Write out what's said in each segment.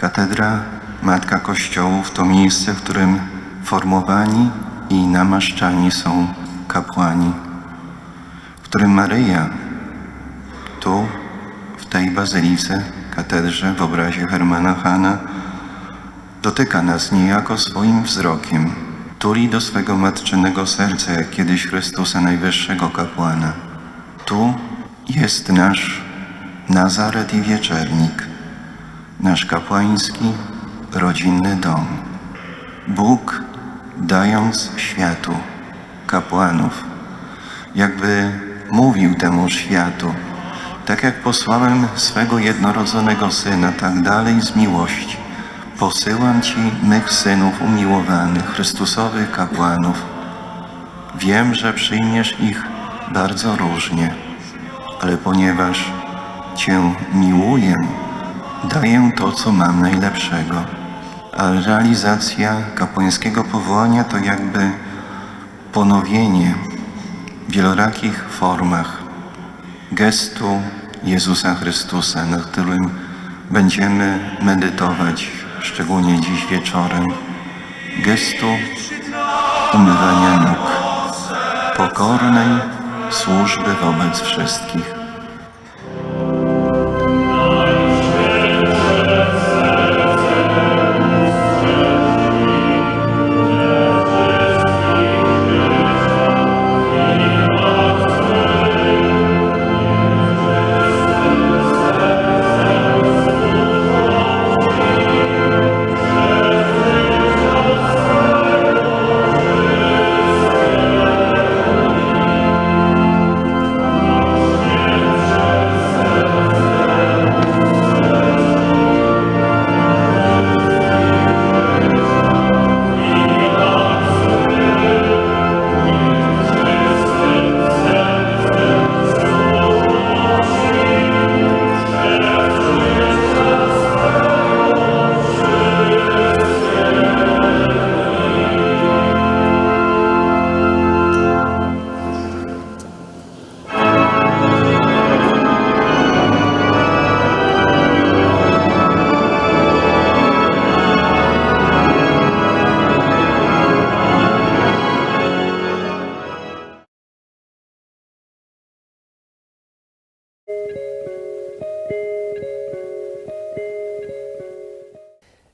Katedra Matka Kościołów to miejsce, w którym formowani i namaszczani są kapłani, w którym Maryja tu, w tej bazylice, katedrze w obrazie Hermana Hana, dotyka nas niejako swoim wzrokiem, tuli do swego matczynego serca, jak kiedyś Chrystusa Najwyższego Kapłana. Tu jest nasz Nazaret i Wieczernik, nasz kapłański, rodzinny dom. Bóg, dając światu kapłanów, jakby mówił temu światu, tak jak posłałem swego jednorodzonego Syna, tak dalej z miłości. Posyłam Ci mych synów umiłowanych, Chrystusowych kapłanów. Wiem, że przyjmiesz ich bardzo różnie, ale ponieważ Cię miłuję, daję to, co mam najlepszego. A realizacja kapłańskiego powołania to jakby ponowienie w wielorakich formach gestu Jezusa Chrystusa, nad którym będziemy medytować, szczególnie dziś wieczorem. Gestu umywania nóg, pokornej służby wobec wszystkich.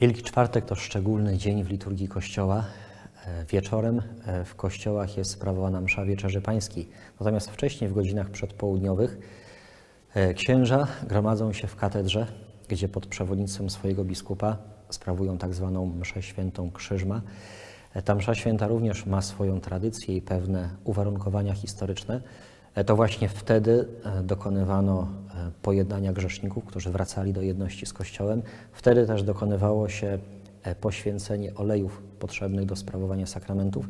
Wielki Czwartek to szczególny dzień w liturgii Kościoła. E, Wieczorem e, w kościołach jest sprawowana msza Wieczerzy Pańskiej. Natomiast wcześniej, w godzinach przedpołudniowych, e, księża gromadzą się w katedrze, gdzie pod przewodnictwem swojego biskupa sprawują tak zwaną mszę świętą Krzyżma. Ta msza święta również ma swoją tradycję i pewne uwarunkowania historyczne. To właśnie wtedy dokonywano pojednania grzeszników, którzy wracali do jedności z Kościołem. Wtedy też dokonywało się e, poświęcenie olejów potrzebnych do sprawowania sakramentów.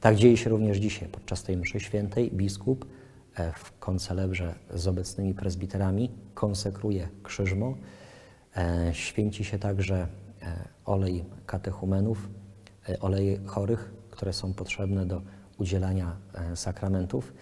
Tak dzieje się również dzisiaj. Podczas tej mszy świętej biskup e, w koncelebrze z obecnymi prezbiterami konsekruje krzyżmo. E, Święci się także olej katechumenów, oleje chorych, które są potrzebne do udzielania e, sakramentów.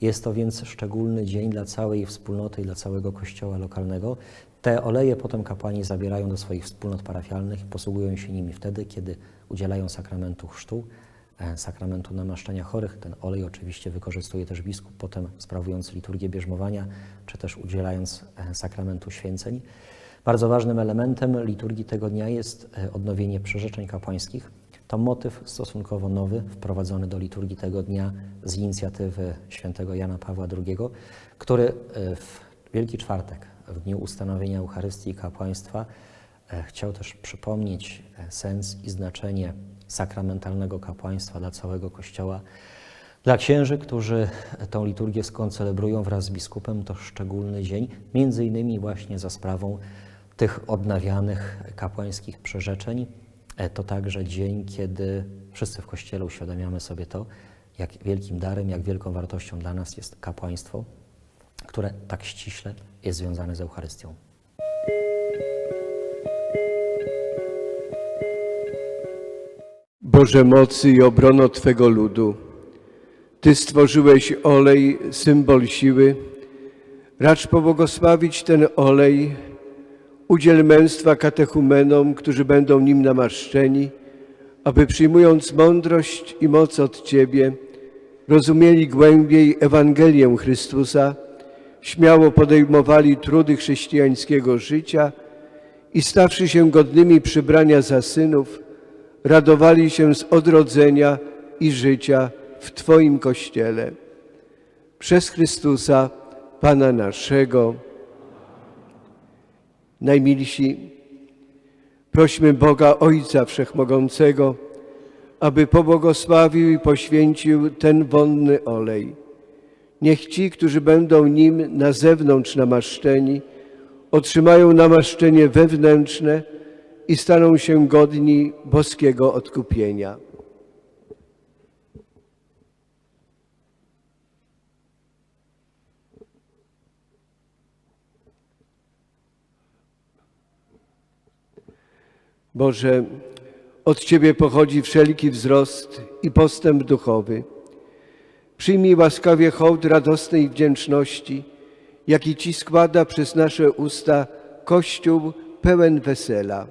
Jest to więc szczególny dzień dla całej wspólnoty i dla całego kościoła lokalnego. Te oleje potem kapłani zabierają do swoich wspólnot parafialnych i posługują się nimi wtedy, kiedy udzielają sakramentu chrztu, e, sakramentu namaszczenia chorych. Ten olej oczywiście wykorzystuje też biskup, potem sprawując liturgię bierzmowania, czy też udzielając e, sakramentu święceń. Bardzo ważnym elementem liturgii tego dnia jest odnowienie przyrzeczeń kapłańskich. To motyw stosunkowo nowy, wprowadzony do liturgii tego dnia z inicjatywy świętego Jana Pawła II, który e, w Wielki Czwartek, w dniu ustanowienia Eucharystii i kapłaństwa, e, chciał też przypomnieć e, sens i znaczenie sakramentalnego kapłaństwa dla całego Kościoła. Dla księży, którzy tą liturgię skoncelebrują wraz z biskupem, to szczególny dzień, między innymi właśnie za sprawą tych odnawianych kapłańskich przyrzeczeń. E, To także dzień, kiedy wszyscy w Kościele uświadamiamy sobie to, jak wielkim darem, jak wielką wartością dla nas jest kapłaństwo, które tak ściśle jest związane z Eucharystią. Boże mocy i obrono Twego ludu, Ty stworzyłeś olej, symbol siły. Racz pobłogosławić ten olej, Udziel męstwa katechumenom, którzy będą nim namaszczeni, aby przyjmując mądrość i moc od Ciebie, rozumieli głębiej Ewangelię Chrystusa, śmiało podejmowali trudy chrześcijańskiego życia i stawszy się godnymi przybrania za synów, radowali się z odrodzenia i życia w Twoim Kościele. Przez Chrystusa, Pana naszego. Najmilsi, prośmy Boga Ojca Wszechmogącego, aby pobłogosławił i poświęcił ten wonny olej. Niech ci, którzy będą nim na zewnątrz namaszczeni, otrzymają namaszczenie wewnętrzne i staną się godni boskiego odkupienia. Boże, od Ciebie pochodzi wszelki wzrost i postęp duchowy. Przyjmij łaskawie hołd radosnej wdzięczności, jaki Ci składa przez nasze usta Kościół pełen wesela.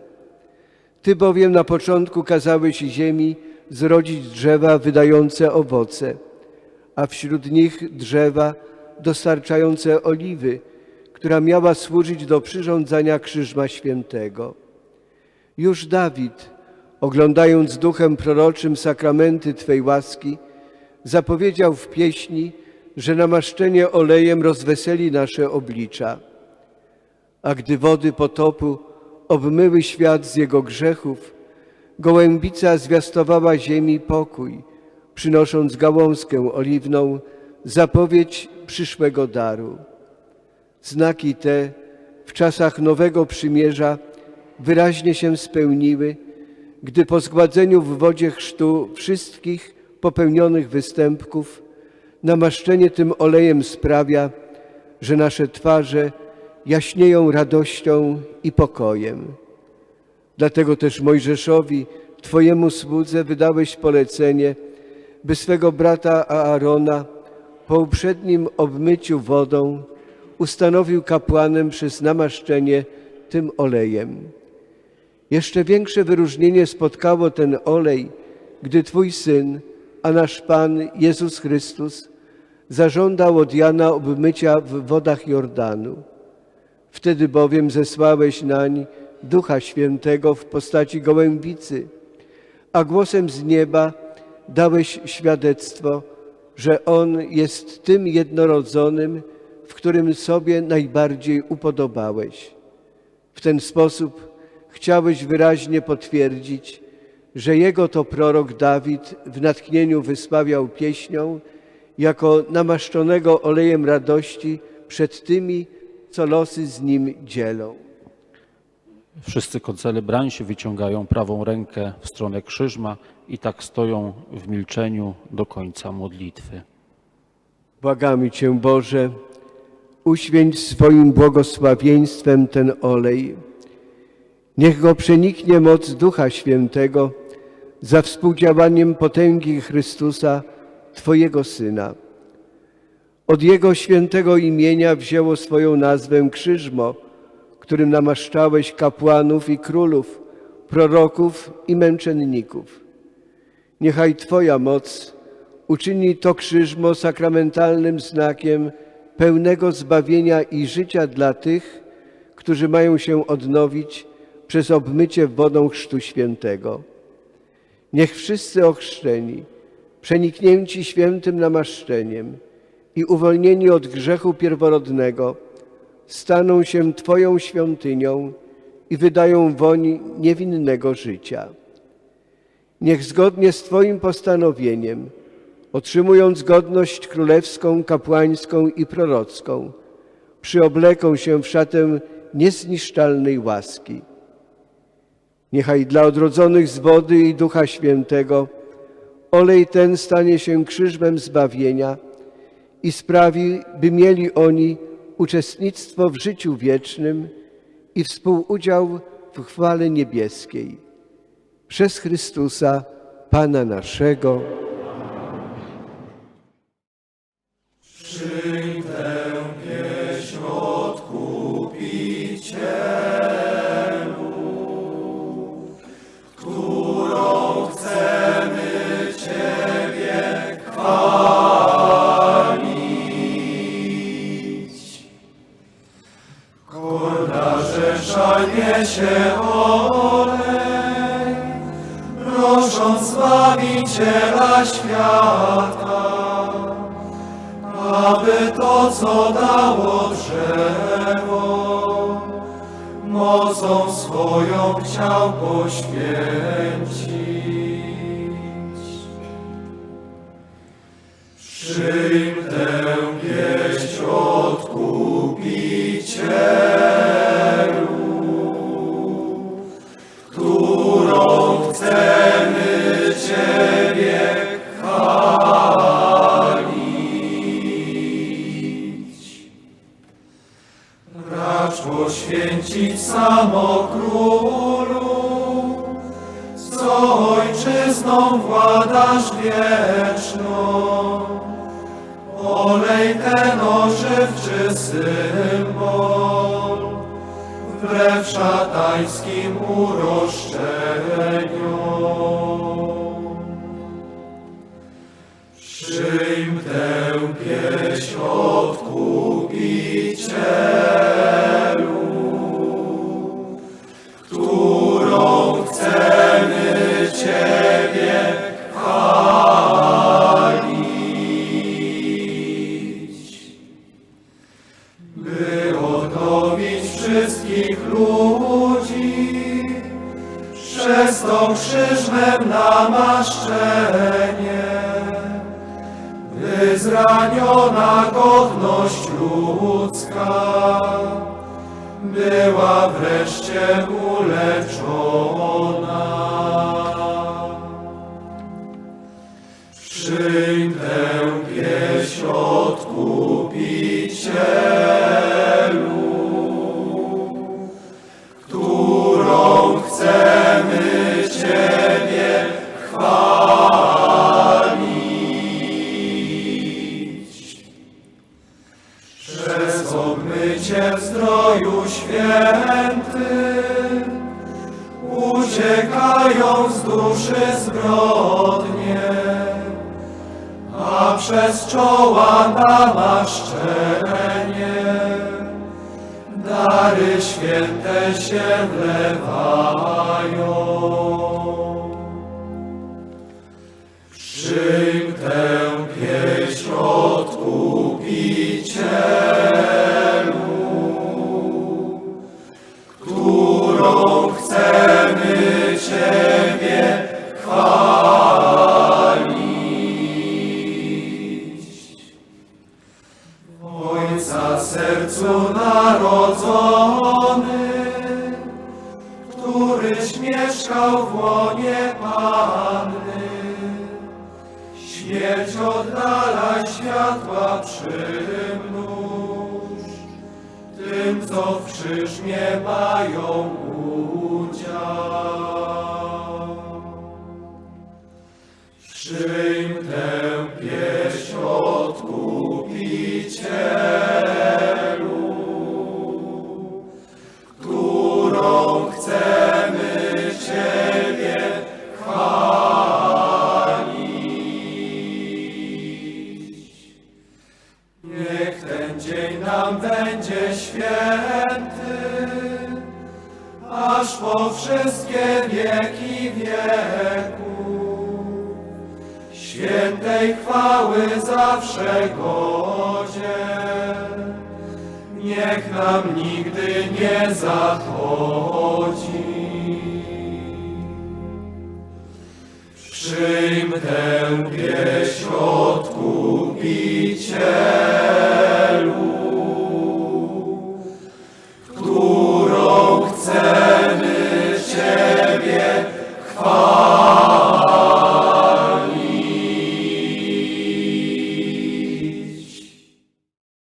Ty bowiem na początku kazałeś ziemi zrodzić drzewa wydające owoce, a wśród nich drzewa dostarczające oliwy, która miała służyć do przyrządzania krzyżma świętego. Już Dawid, oglądając duchem proroczym sakramenty Twej łaski, zapowiedział w pieśni, że namaszczenie olejem rozweseli nasze oblicza. A gdy wody potopu obmyły świat z jego grzechów, gołębica zwiastowała ziemi pokój, przynosząc gałązkę oliwną, zapowiedź przyszłego daru. Znaki te w czasach nowego przymierza wyraźnie się spełniły, gdy po zgładzeniu w wodzie chrztu wszystkich popełnionych występków namaszczenie tym olejem sprawia, że nasze twarze jaśnieją radością i pokojem. Dlatego też Mojżeszowi, Twojemu słudze, wydałeś polecenie, by swego brata Aarona po uprzednim obmyciu wodą ustanowił kapłanem przez namaszczenie tym olejem. Jeszcze większe wyróżnienie spotkało ten olej, gdy Twój Syn, a nasz Pan Jezus Chrystus, zażądał od Jana obmycia w wodach Jordanu. Wtedy bowiem zesłałeś nań Ducha Świętego w postaci gołębicy, a głosem z nieba dałeś świadectwo, że On jest tym jednorodzonym, w którym sobie najbardziej upodobałeś. W ten sposób chciałeś wyraźnie potwierdzić, że Jego to prorok Dawid w natchnieniu wysławiał pieśnią jako namaszczonego olejem radości przed tymi, co losy z Nim dzielą. Wszyscy koncelebranci wyciągają prawą rękę w stronę krzyżma i tak stoją w milczeniu do końca modlitwy. Błagamy Cię, Boże, uświęć swoim błogosławieństwem ten olej. Niech go przeniknie moc Ducha Świętego za współdziałaniem potęgi Chrystusa, Twojego Syna. Od Jego świętego imienia wzięło swoją nazwę Krzyżmo, którym namaszczałeś kapłanów i królów, proroków i męczenników. Niechaj Twoja moc uczyni to krzyżmo sakramentalnym znakiem pełnego zbawienia i życia dla tych, którzy mają się odnowić przez obmycie wodą Chrztu Świętego. Niech wszyscy ochrzczeni, przeniknięci świętym namaszczeniem i uwolnieni od grzechu pierworodnego, staną się Twoją świątynią i wydają woń niewinnego życia. Niech zgodnie z Twoim postanowieniem, otrzymując godność królewską, kapłańską i prorocką, przyobleką się w szatę niezniszczalnej łaski. Niechaj dla odrodzonych z wody i Ducha Świętego olej ten stanie się krzyżmem zbawienia i sprawi, by mieli oni uczestnictwo w życiu wiecznym i współudział w chwale niebieskiej. Przez Chrystusa, Pana naszego. Poświęcić. Pieśń którą chcemy Ciebie chwalić. Racz poświęcić samo królu, ojczyzną władasz wieczną. Olej ten ożywczy symbol, wbrew szatańskim uroszczeniom. Przyjm tę pieśń odkupicielu, godność ludzka była wreszcie uleczona. Obmycie w zdroju świętym uciekają z duszy zbrodnie, a przez czoła namaszczenie dary święte się wlewają. Przyjm w łonie Panny, Śmierć oddala światła przymnóż, tym, co w krzyżmie mają udział. Przyjm tę nie zachodzi. Przyjm tę pieśń